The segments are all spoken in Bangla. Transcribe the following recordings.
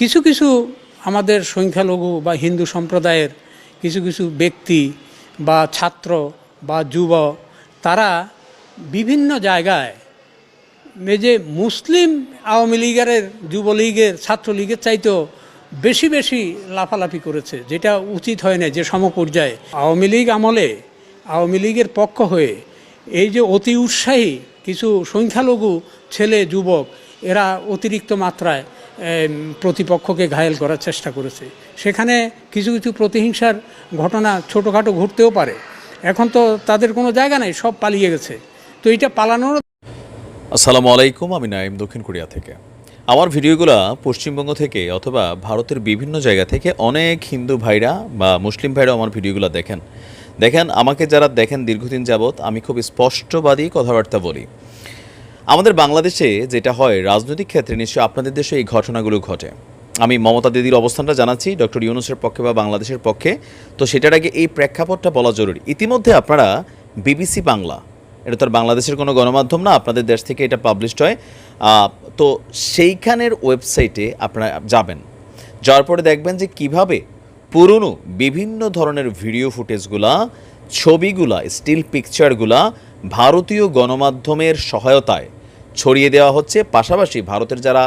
কিছু কিছু আমাদের সংখ্যালঘু বা হিন্দু সম্প্রদায়ের কিছু কিছু ব্যক্তি বা ছাত্র বা যুব, তারা বিভিন্ন জায়গায় যে মুসলিম আওয়ামী লীগের, যুবলীগের, ছাত্রলীগের চাইতেও বেশি বেশি লাফালাফি করেছে, যেটা উচিত হয় না যে সমপর্যায়ে। আওয়ামী লীগ আমলে আওয়ামী লীগের পক্ষ হয়ে এই যে অতি উৎসাহী কিছু সংখ্যালঘু ছেলে, যুবক, এরা অতিরিক্ত মাত্রায় প্রতিপক্ষকে ঘায়েল করার চেষ্টা করেছে। সেখানে কিছু কিছু প্রতিহিংসার ঘটনা ছোটোখাটো ঘটতেও পারে। এখন তো তাদের কোনো জায়গা নেই, সব পালিয়ে গেছে। তো এটা পালানোর আসসালামু আলাইকুম, আমি নাইম দক্ষিণ কোরিয়া থেকে। আমার ভিডিওগুলো পশ্চিমবঙ্গ থেকে অথবা ভারতের বিভিন্ন জায়গা থেকে অনেক হিন্দু ভাইরা বা মুসলিম ভাইরা আমার ভিডিওগুলো দেখেন। দেখেন, আমাকে যারা দেখেন দীর্ঘদিন যাবৎ, আমি খুব স্পষ্টবাদী কথাবার্তা বলি। আমাদের বাংলাদেশে যেটা হয়, রাজনৈতিক ক্ষেত্রে নিশ্চয়ই আপনাদের দেশে এই ঘটনাগুলো ঘটে। আমি মমতা দিদির অবস্থানটা জানাচ্ছি, ডক্টর ইউনুসের পক্ষে বা বাংলাদেশের পক্ষে। তো সেটার আগে এই প্রেক্ষাপটটা বলা জরুরি। ইতিমধ্যে আপনারা বিবিসি বাংলা, এটা তো আর বাংলাদেশের কোনো গণমাধ্যম না, আপনাদের দেশ থেকে এটা পাবলিশড হয়। তো সেইখানের ওয়েবসাইটে আপনারা যাবেন। যাওয়ার পরে দেখবেন যে কীভাবে পুরনো বিভিন্ন ধরনের ভিডিও ফুটেজগুলা ছবিগুলা স্টিল পিকচারগুলা ভারতীয় গণমাধ্যমের সহায়তায় ছড়িয়ে দেওয়া হচ্ছে। পাশাপাশি ভারতের যারা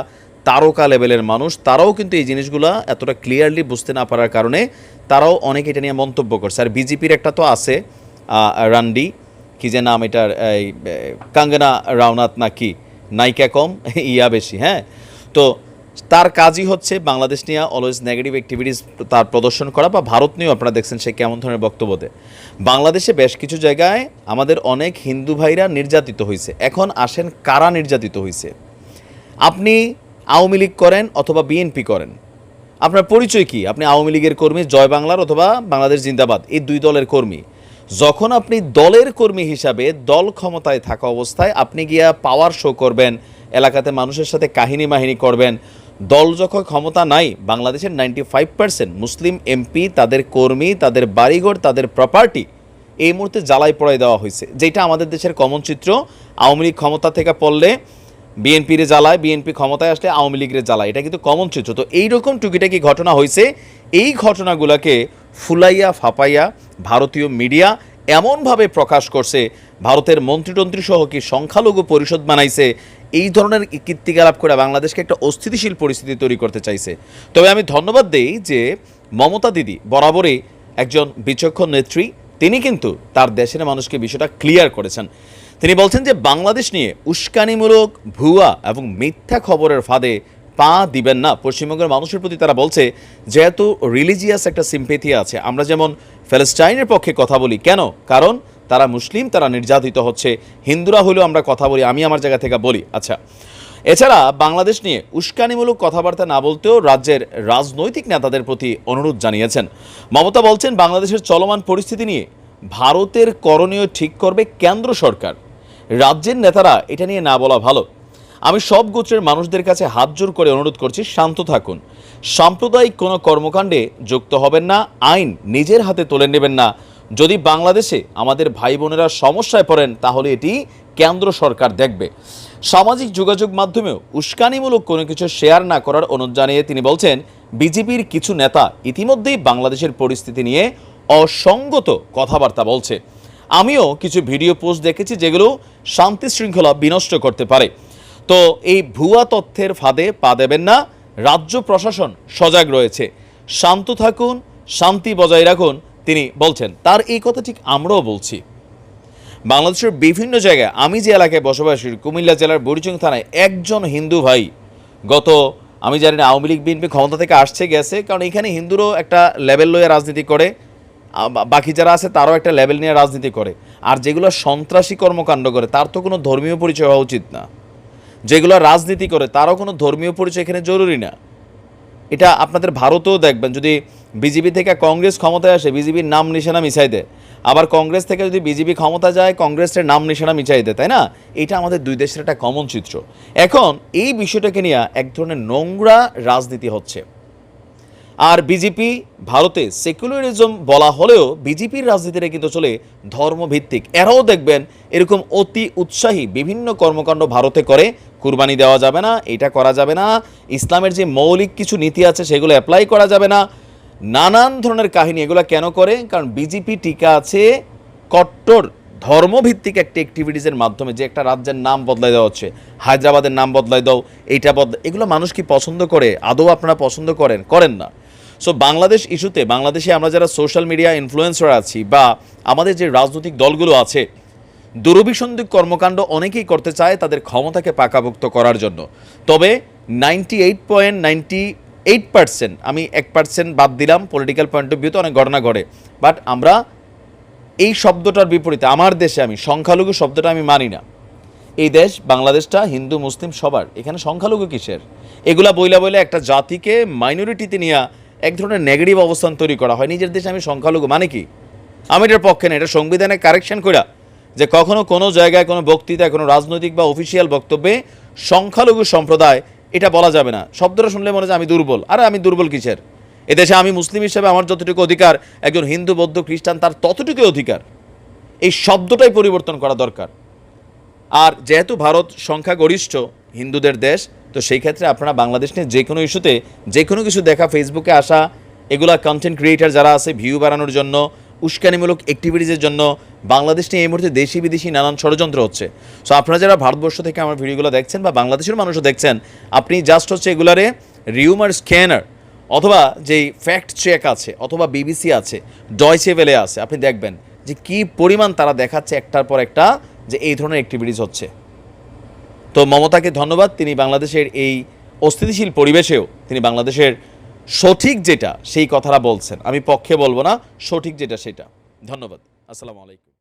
তারকা লেভেলের মানুষ, তারাও কিন্তু এই জিনিসগুলা এতটা ক্লিয়ারলি বুঝতে না পারার কারণে তারাও অনেকে এটা নিয়ে মন্তব্য করছে। আর বিজেপির একটা তো আছে রান্ডি, কি যে নাম এটার, এই কাঙ্গনা রাওনাথ নাকি, নায়িকা কম, ইয়া বেশি হ্যাঁ? তো তার কাজই হচ্ছে বাংলাদেশ নিয়ে অলওয়েজ নেগেটিভ অ্যাক্টিভিটিস তার প্রদর্শন করা বা ভারত নিয়েও আপনারা দেখছেন সে কেমন ধরনের বক্তব্য দেয়। বাংলাদেশে বেশ কিছু জায়গায় আমাদের অনেক হিন্দু ভাইরা নির্যাতিত হয়েছে এখন আসেন কারা নির্যাতিত হয়েছে আপনি আওয়ামী লীগ করেন অথবা বিএনপি করেন। আপনার পরিচয় কি? আপনি আওয়ামী লীগের কর্মী, জয় বাংলার অথবা বাংলাদেশ জিন্দাবাদ, এই দুই দলের কর্মী। যখন আপনি দলের কর্মী হিসাবে দল ক্ষমতায় থাকা অবস্থায় আপনি গিয়া পাওয়ার শো করবেন, এলাকাতে মানুষের সাথে কাহিনী মাহিনী করবেন দল যখন ক্ষমতা নাই, বাংলাদেশের নাইনটি ফাইভ পার্সেন্ট মুসলিম এমপি, তাদের কর্মী, তাদের বাড়িঘর, তাদের প্রপার্টি এই মুহূর্তে জ্বালাই পড়াই দেওয়া হয়েছে। যেটা আমাদের দেশের কমন চিত্র। আওয়ামী লীগ ক্ষমতা থেকে পড়লে বিএনপির জ্বালায়, বিএনপি ক্ষমতায় আসলে আওয়ামী লীগের জ্বালায়। এটা কিন্তু কমন চিত্র। তো এইরকম টুকিটাকি ঘটনা হয়েছে। এই ঘটনাগুলোকে ফুলাইয়া, ফাপাইয়া ভারতীয় মিডিয়া এমনভাবে প্রকাশ করছে, ভারতের মন্ত্রীতন্ত্রী সহ কি সংখ্যালঘু পরিষদ বানাইছে এই ধরনের কীর্তিকলাপ করে বাংলাদেশকে একটা অস্থিতিশীল পরিস্থিতি তৈরি করতে চাইছে। তবে আমি ধন্যবাদ দেই যে মমতা দিদি বরাবরই একজন বিচক্ষণ নেত্রী, তিনি কিন্তু তার দেশের মানুষকে বিষয়টা ক্লিয়ার করেছেন। তিনি বলছেন যে বাংলাদেশ নিয়ে উস্কানিমূলক ভুয়া এবং মিথ্যা খবরের ফাঁদে পা দিবেন না। পশ্চিমবঙ্গের মানুষের প্রতি তারা বলছে, যেহেতু রিলিজিয়াস একটা সিম্পেথি আছে, আমরা যেমন প্যালেস্টাইনের পক্ষে কথা বলি, কেন? কারণ তারা মুসলিম, তারা নির্যাতিত হচ্ছে। হিন্দুরা হলেও আমরা কথা বলি, আমি আমার জায়গা থেকে বলি। আচ্ছা এছাড়া বাংলাদেশ নিয়ে উস্কানিমূলক কথাবার্তা না বলতেও রাজ্যের রাজনৈতিক নেতাদের প্রতি অনুরোধ জানিয়েছেন। মমতা বলছেন, বাংলাদেশের চলমান পরিস্থিতি নিয়ে ভারতের করণীয় ঠিক করবে কেন্দ্র সরকার। রাজ্যের নেতারা এটা নিয়ে না বলা ভালো। আমি সব গোত্রের মানুষদের কাছে হাত জোর করে অনুরোধ করছি, শান্ত থাকুন। সাম্প্রদায়িক কোনো কর্মকাণ্ডে যুক্ত হবেন না, আইন নিজের হাতে তুলে নেবেন না। যদি বাংলাদেশে আমাদের ভাই বোনেরা সমস্যায় পড়েন, তাহলে এটি কেন্দ্র সরকার দেখবে। সামাজিক যোগাযোগ মাধ্যমেও উস্কানিমূলক কোনো কিছু শেয়ার না করার অনুরোধ জানিয়ে তিনি বলছেন, বিজেপির কিছু নেতা ইতিমধ্যেই বাংলাদেশের পরিস্থিতি নিয়ে অসঙ্গত কথাবার্তা বলছে। আমিও কিছু ভিডিও পোস্ট দেখেছি যেগুলো শান্তি শৃঙ্খলা বিনষ্ট করতে পারে। তো এই ভুয়া তথ্যের ফাঁদে পা দেবেন না, রাজ্য প্রশাসন সজাগ রয়েছে। শান্ত থাকুন, শান্তি বজায় রাখুন তিনি বলছেন, তার এই কথা ঠিক আমরাও বলছি। বাংলাদেশের বিভিন্ন জায়গায় আমি যে এলাকায় বসবাস কুমিল্লা জেলার বরিচং থানায় একজন হিন্দু ভাই, গত আমি জানি না, আওয়ামী লীগ, বিএনপি ক্ষমতা থেকে আসছে, গেছে, কারণ এখানে হিন্দুরও একটা লেভেল লয়ে রাজনীতি করে বাকি যারা আছে তারও একটা লেভেল নিয়ে রাজনীতি করে। আর যেগুলো সন্ত্রাসী কর্মকাণ্ড করে, তার তো কোনো ধর্মীয় পরিচয় হওয়া উচিত না। যেগুলো রাজনীতি করে, তারও কোনো ধর্মীয় পরিচয় এখানে জরুরি না। এটা আপনাদের ভারতেও দেখবেন, যদি বিজেপি থেকে কংগ্রেস ক্ষমতায় আসে, বিজেপির নাম নিশানা মিশাই দেয়। আবার কংগ্রেস থেকে যদি বিজেপি ক্ষমতা যায়, কংগ্রেসের নাম নিশানা মিশাই দেয়, তাই না? এটা আমাদের দুই দেশের একটা কমন চিত্র। এখন এই বিষয়টাকে নিয়ে এক ধরনের নোংরা রাজনীতি হচ্ছে। আর বিজেপি ভারতে সেকুলারিজম বলা হলেও বিজেপির রাজনীতিটা কিন্তু চলে ধর্মভিত্তিক। এরাও দেখবেন এরকম অতি উৎসাহী বিভিন্ন কর্মকাণ্ড ভারতে করে, কুরবানি দেওয়া যাবে না, এটা করা যাবে না, ইসলামের যে মৌলিক কিছু নীতি আছে সেগুলো অ্যাপ্লাই করা যাবে না। নানান ধরনের কাহিনী এগুলো কেন করে? কারণ বিজেপি টিকা আছে কট্টর ধর্মভিত্তিক একটা অ্যাক্টিভিটিসের মাধ্যমে, যে একটা রাজ্যের নাম বদলাই দেওয়া হচ্ছে। হায়দ্রাবাদের নাম বদলাই দাও, এইটা বদলা এগুলো মানুষ কি পছন্দ করে? আদৌ আপনারা পছন্দ করেন? করেন না। সো বাংলাদেশ ইস্যুতে বাংলাদেশে আমরা যারা সোশ্যাল মিডিয়া ইনফ্লুয়েন্সার আছি বা আমাদের যে রাজনৈতিক দলগুলো আছে, দুরভিসন্ধিক কর্মকাণ্ড অনেকেই করতে চায় তাদের ক্ষমতাকে পাকাভুক্ত করার জন্য। তবে ninety eight point ninety eight percent আমি এক পার্সেন্ট বাদ দিলাম পলিটিক্যাল পয়েন্ট অফ ভিউতে অনেক ঘটনা ঘটে। বাট আমরা এই শব্দটার বিপরীতে, আমার দেশে আমি, সংখ্যালঘু শব্দটা আমি মানি না। এই দেশ, বাংলাদেশটা হিন্দু, মুসলিম সবার। এখানে সংখ্যালঘু কিসের? এগুলা বইলা বইলে একটা জাতিকে মাইনরিটিতে নিয়ে এক ধরনের নেগেটিভ অবস্থান তৈরি করা হয়। নিজের দেশে আমি সংখ্যালঘু মানে কি? আমি এটার পক্ষে না, এটা সংবিধানে কারেকশন করা যে কখনো কোনো জায়গায় কোনো বক্তৃতায়, কোনো রাজনৈতিক বা অফিসিয়াল বক্তব্যে সংখ্যালঘু সম্প্রদায় এটা বলা যাবে না। শব্দটা শুনলে মনে হয় আমি দুর্বল। আরে আমি দুর্বল কিসের? এদেশে আমি মুসলিম হিসেবে আমার যতটুকু অধিকার, একজন হিন্দু, বৌদ্ধ, খ্রিস্টান, তার ততটুকুই অধিকার। এই শব্দটাই পরিবর্তন করা দরকার। আর যেহেতু ভারত সংখ্যাগরিষ্ঠ হিন্দুদের দেশ তো সেই ক্ষেত্রে আপনারা বাংলাদেশ নিয়ে যে কোনো ইস্যুতে, যে কোনো কিছু দেখা ফেসবুকে আসা, এগুলা কন্টেন্ট ক্রিয়েটার যারা আছে ভিউ বাড়ানোর জন্য, উস্কানিমূলক অ্যাক্টিভিটিসের জন্য, বাংলাদেশ নিয়ে এই মুহূর্তে দেশি বিদেশি নানান ষড়যন্ত্র হচ্ছে। সো আপনারা যারা ভারতবর্ষ থেকে আমার ভিডিওগুলো দেখছেন বা বাংলাদেশের মানুষও দেখছেন, আপনি জাস্ট হচ্ছে এগুলারে রিউমার স্ক্যানার অথবা যেই ফ্যাক্ট চেক আছে, অথবা বিবিসি আছে ডয়চে ভেলে আছে, আপনি দেখবেন যে কি পরিমাণ তারা দেখাচ্ছে একটার পর একটা যে এই ধরনের অ্যাক্টিভিটিস হচ্ছে। তো মমতাকে ধন্যবাদ। তিনি বাংলাদেশের এই অস্থিতিশীল পরিবেশেও তিনি বাংলাদেশের সঠিক যেটা, সেই কথাটা বলছেন। আমি পক্ষে বলব না, সঠিক যেটা, সেটা। ধন্যবাদ। আসসালামু আলাইকুম।